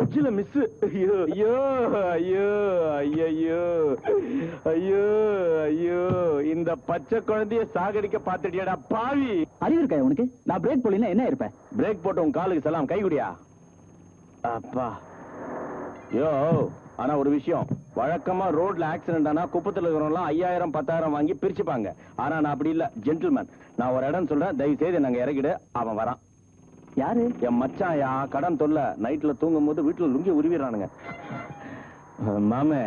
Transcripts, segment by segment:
எச்சில miss ஐயோ ஐயோ ஐயோ ஐயோ ஐயோ ஐயோ. இந்த பச்சை குழந்தைய சாகடிக்க பாத்துட்டியாடா பாவி. அறிவு இருக்கா உனக்கு? நான் பிரேக் போடலாம் என்ன இருப்பேன் பிரேக் போட்டு உன் காலுக்கு சலாம் கை குடியா? அப்பா. யோ ஆனா ஒரு விஷயம். வழக்கமா ரோட்ல ஆக்சிடென்ட் ஆனா குப்பத்துல இருக்கிறவங்க ஐயாயிரம் பத்தாயிரம் வாங்கி பிரிச்சுப்பாங்க. ஆனா நான் அப்படி இல்ல. ஜென்டில்மேன் நான் ஒரு இடம் சொல்றேன். தயவு செய்து நாங்க இறக்கிடு. அவன் வரான். யாரு? என் மச்சான் யா கடன் தொல்ல. நைட்ல தூங்கும் போது வீட்டுல லுங்கி உருவிடுறானுங்க. மாமே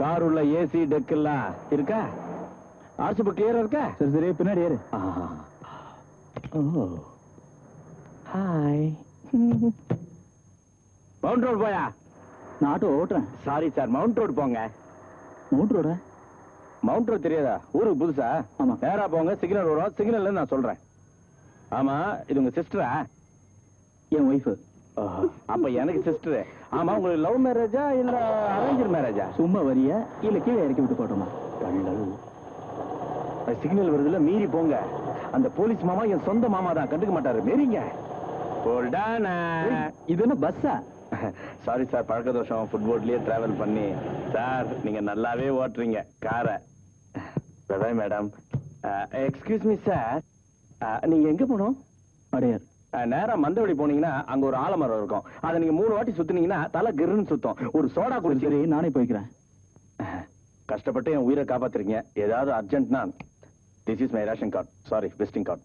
கார் உள்ள ஏசி டெக் எல்லாம் இருக்கா? ஆர்சி புக் கிளியரா இருக்கா? சரி சரி பின்னாடி ஏறு. ஹாய் மவுண்ட் ரோடு போயா? நான் ஆட்டோ ஓட்டுறேன். சாரி சார் மவுண்ட் ரோடு போங்க. மவுண்ட் ரோட மவுண்ட் ரோடு தெரியாதா? ஊருக்கு புதுசா? ஆமா. நேரா போங்க. சிக்னல் வரும். சிக்னல்ல நான் சொல்றேன். ஆமா இது உங்க சிஸ்டரா என் ஒய்ஃபு அப்ப எனக்கு சிஸ்டர் ஆமா உங்களுக்கு லவ் மேரேஜா இல்ல அரேஞ்ச் மேரேஜா சும்மா வரியா? இல்ல கீழே இறக்கி விட்டு போட்டோமா? சிக்னல் வருதுல மீறி போங்க. அந்த போலீஸ் மாமா என் சொந்த மாமா தான் கண்டுக்க மாட்டாரு. மீறிங்க. இது என்ன பஸ்ஸா சாரி சார் பழக்க தோஷம் ஃபுட்போர்ட்லயே டிராவல் பண்ணி. சார் நீங்க நல்லாவே ஓட்டுறீங்க. காரை மேடம் எக்ஸ்கியூஸ் மீ சார் நீங்க எங்க போகணும் அடையார். நேரா மந்தவடி போனீங்கன்னா அங்க ஒரு ஆலமரம் இருக்கும். அதை நீங்க மூணு வாட்டி சுத்துனீங்கன்னா தலை கிருன்னு சுத்தம். ஒரு சோடா சரி நானே போய்க்கிறேன். கஷ்டப்பட்டு என் உயிரை காப்பாத்துறீங்க. ஏதாவது அர்ஜென்ட்னா this is my ration card sorry visiting card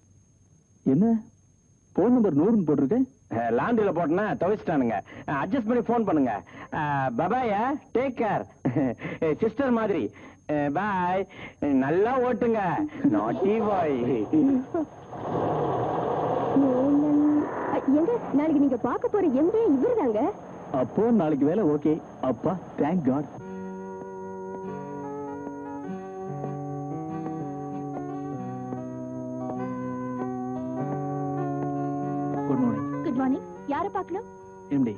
என்ன? போன் நம்பர் நூறுன்னு போட்டிருக்கு? லாண்டில போட்டேன்னா துவைச்சிட்டானுங்க. அட்ஜஸ்ட் பண்ணி ஃபோன் பண்ணுங்க. பபாய டேக் கேர் சிஸ்டர் மாதிரி. பாய் நல்லா ஓட்டுங்க. நாட்டி பாய் எங்க? நாளைக்கு நீங்க பார்க்க போற எம்டி இவர்தாங்க. அப்போ நாளைக்கு வேலை ஓகே. அப்பா thank God good morning good morning யார பார்க்கணும்? எம்டி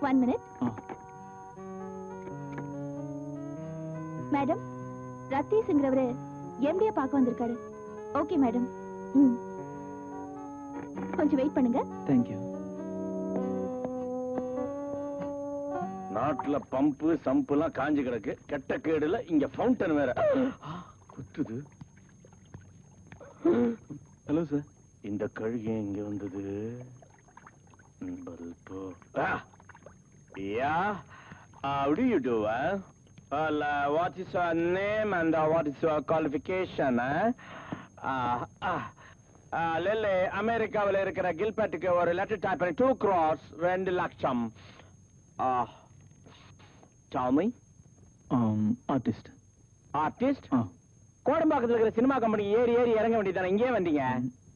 ஒன் மினிட் மேடம் ரத்தீஷ்ங்கிறவரு எம்டிய பார்க்க வந்திருக்காரு. ஓகே மேடம் ம். கொஞ்சம் வெயிட் பண்ணுங்க. தேங்க்யூ நாட்டுல பம்பு சம்பு எல்லாம் காஞ்சு கிடக்கு. கெட்ட கேடுல இங்க ஃபவுண்டன் வேற. குத்துது. ஹலோ சார் இந்த கழுகு இங்க வந்தது? ம், பதில் போ யா. How do you do eh? well uh, what is your name and uh, what is your qualification eh? uh, uh, uh, Lilly அமெரிக்காவில் இருக்கிற கில்பர்ட்டுக்கு ஒரு லெட்டர் டைப் பண்ணி டூ க்ராஸ் ரெண்டு லட்சம். டாமி ஆர்டிஸ்ட் ஆர்டிஸ்ட் ஆ. கோடம்பாக்கத்தில் இருக்கிற சினிமா கம்பெனி ஏறி ஏறி இறங்க வேண்டியதானே இங்கே வந்தீங்க?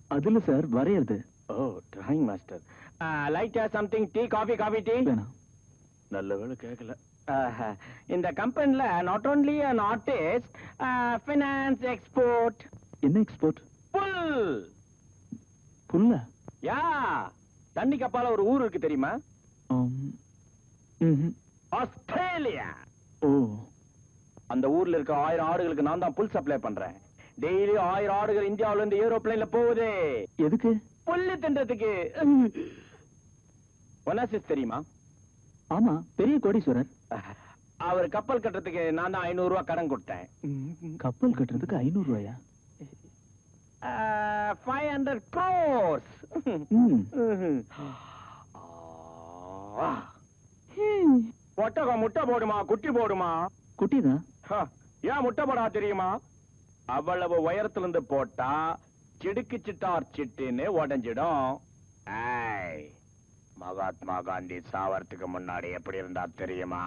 அதுல சார் வரையறது. ஓ டிராயிங் மாஸ்டர் லைட்டா something tea coffee coffee tea நல்ல வேலை கேட்கல இந்த கம்பெனில not only an artist finance export என்ன எக்ஸ்போர்ட் புல் புல்ல யா தண்ணி கப்பால ஒரு ஊர் இருக்கு தெரியுமா? ஆஸ்திரேலியா. ஓ. அந்த ஊர்ல இருக்க ஆயிரம் ஆடுகளுக்கு நான் தான் புல் சப்ளை பண்றேன். டெய்லி ஆயிரம் ஆடுகள் இந்தியாவுல இருந்து ஏரோப்ளேன்ல போகுது. எதுக்கு? புல்லு தின்றதுக்கு. ஒனாசிஸ் தெரியுமா? ஆமா பெரிய கோடீஸ்வரர். அவர் கப்பல் கட்டுறதுக்கு நான் தான் ஐநூறு ரூபாய் கடன் கொடுத்தேன். கப்பல் கட்டுறதுக்கு ஐநூறு ரூபாயா? ஃபைவ் ஹண்ட்ரட் க்ரோர்ஸ் ஒட்டகம் முட்டை போடுமா குட்டி போடுமா? குட்டிதான் ஏன் முட்டை போடா தெரியுமா? அவ்வளவு உயரத்துல இருந்து போட்டா சிடுக்கு சிட்டார் சிட்டுன்னு உடஞ்சிடும். மகாத்மா காந்தி சாவறதுக்கு முன்னாடி எப்படி இருந்தா தெரியுமா?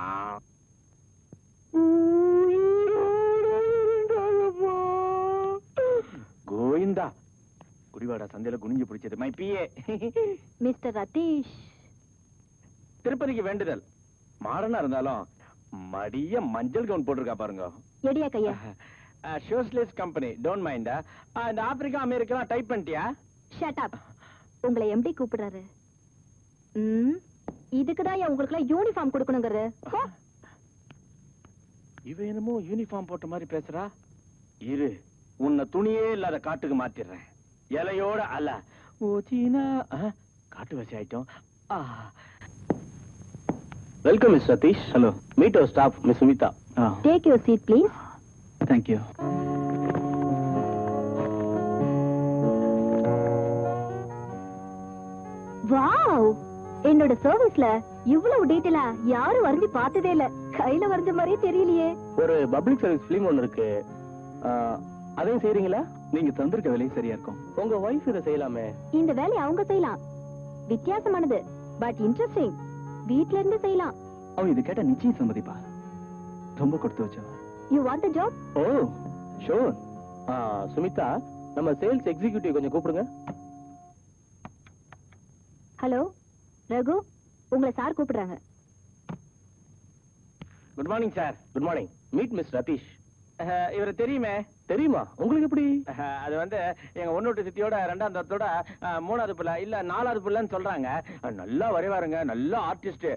கோவிந்தா குடிவாடா சந்தையில குனிஞ்சு பிடிச்சது. My PA mister Rathish. திருப்பதிக்கு வேண்டுதல். மாடனா இருந்தாலும் மடிய மஞ்சள் கவுன் போட்டிருக்கா பாருங்க. எடியா கையா? சோசியலிஸ்ட் கம்பெனி டோன்ட் மைண்ட் இந்த ஆப்பிரிக்கா அமெரிக்கா டைப் பண்ணிட்டியா? ஷட் அப் உங்களை எம்டி கூப்பிடுறாரு. ம் இதுக்கு தான் உங்களுக்குலாம் யூனிஃபார்ம் கொடுக்கணுங்கிறது. இவ என்னமோ யூனிஃபார்ம் போட்ட மாதிரி பேசுறா. இரு. உன்னை துணியே இல்லாத காட்டுக்கு மாத்திடுறேன். இலையோட அல்ல. ஓ சீனா ஆ, காட்டு வசி ஆயிட்டோம். Welcome miss Sathish hello meet our staff miss Sumitha take your seat please thank you wow என்னோட சர்வீஸ்ல இவ்வளவு டீட்டெயிலா யாரும் வரைஞ்சு பார்த்ததே இல்ல. கையில வரைஞ்ச மாதிரியே தெரியலையே. ஒரு பப்ளிக் சர்வீஸ் ஃபிலிம் ஒன்று இருக்கு. அதையும் செய்றீங்களா? நீங்க தந்திருக்க விலை சரியா இருக்கும். உங்க ஒய்ஃப் இதை செய்யலாமே. இந்த வேலையை அவங்க செய்யலாம். வித்தியாசமானது பட் இன்ட்ரெஸ்டிங் வீட்ல இருந்து செய்யலாம். அவ இது கேட்ட நிச்சயம் சம்மதிப்பா. ரொம்ப கொடுத்து வச்சவ you want the job oh sure Sumitha நம்ம சேல்ஸ் எக்ஸிக்யூட்டிவ் கொஞ்சம் கூப்பிடுங்க. ஹலோ ரகு உங்களை சார் கூப்பிடுறாங்க. Good morning sir good morning meet miss Rathish இவரை தெரியுமே? தெரியுமா? உங்களுக்கு எப்படி? அது வந்து எங்க ஒன்னோட்டு சித்தியோட ரெண்டாம் தத்தோட மூணாவது பிள்ளை இல்ல நாலாவது பிள்ளைன்னு சொல்றாங்க. நல்லா வரைவாருங்க நல்ல ஆர்டிஸ்ட்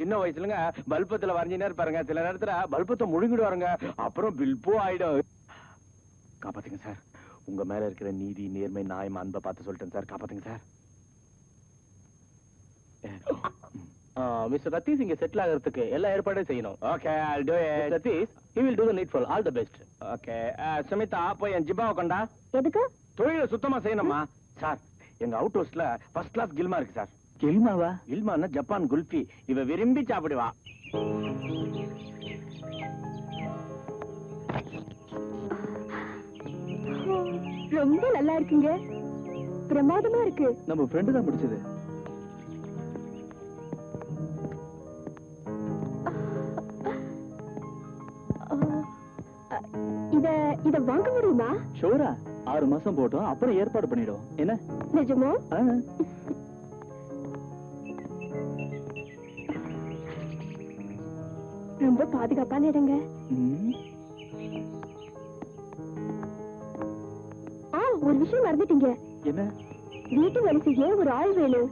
சின்ன வயசுலங்க பல்பத்துல வரைஞ்சினே இருப்பாருங்க. சில நேரத்துல பல்பத்தை முழுங்கிடுவாருங்க. அப்புறம் பில்போ ஆயிடும். காப்பாத்துங்க சார். உங்க மேல இருக்கிற நீதி நேர்மை நியாயம் அன்பை பார்த்து சொல்லிட்டேன் சார். காப்பாத்துங்க சார். மிஸ்டர் ரத்தீஷ் இங்க செட்டில் ஆகிறதுக்கு எல்லா ஏற்பாடும் செய்யணும். Okay I'll do it. Rathish he will do the needful. All the best. Okay Sumitha போய் என் ஜிபாவை கொண்டா. எதுக்கு? தொழிலை சுத்தமா செய்யணுமா? சார் எங்க அவுட் ஹவுஸ்ல ஃபர்ஸ்ட் கிளாஸ் கில்மா இருக்கு சார். கெல்மாவா? கில்மான்னா ஜப்பான் குல்ஃபி. இவ விரும்பி சாப்பிடுவா. ரொம்ப நல்லா இருக்குங்க. பிரமாதமா இருக்கு. நம்ம ஃப்ரெண்டு தான் பிடிச்சது இத வாங்க முடியுமா ஷோரா ஆறு மாசம் போட்டோம் அப்புறம் ஏற்பாடு பண்ணிடுவோம். என்ன? நிஜமா? ரொம்ப பாதுகாப்பான இடங்க ஆ ஒரு விஷயம் மறந்துட்டீங்க. என்ன? வீட்டு வேலை செய்ய ஒரு ஆள் வேணும்?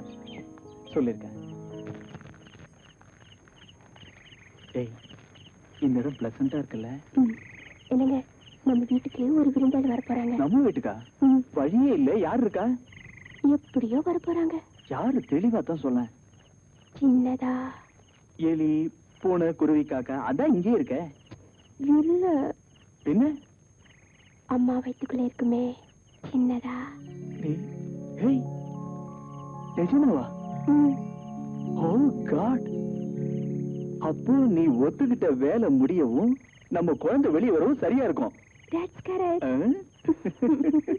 சொல்லிருக்கேன் ஏய் இந்த இடம் பிளசண்டா இருக்குல்ல? என்னங்க? நம்ம வீட்டுக்கு ஒரு விருந்தாளி வர போறாங்க நம்ம வீட்டுக்கா? வழியே இல்ல யார் இருக்கா? எப்படியோ வர போறாங்க யாரு தெளிவா தான் சொல்ல. சின்னதா. எலி பூனை குருவி காக்கா அதான் இங்கே இருக்க? இல்ல. என்ன? அம்மா வயிற்றுக்குள்ள இருக்குமே. சின்னதா. நிஜமாவா? ஓ காட் அப்போ நீ ஒத்துக்கிட்ட வேலை முடியவும் நம்ம குழந்தை வெளியே வரவும் சரியா இருக்கும். That's correct. Huh?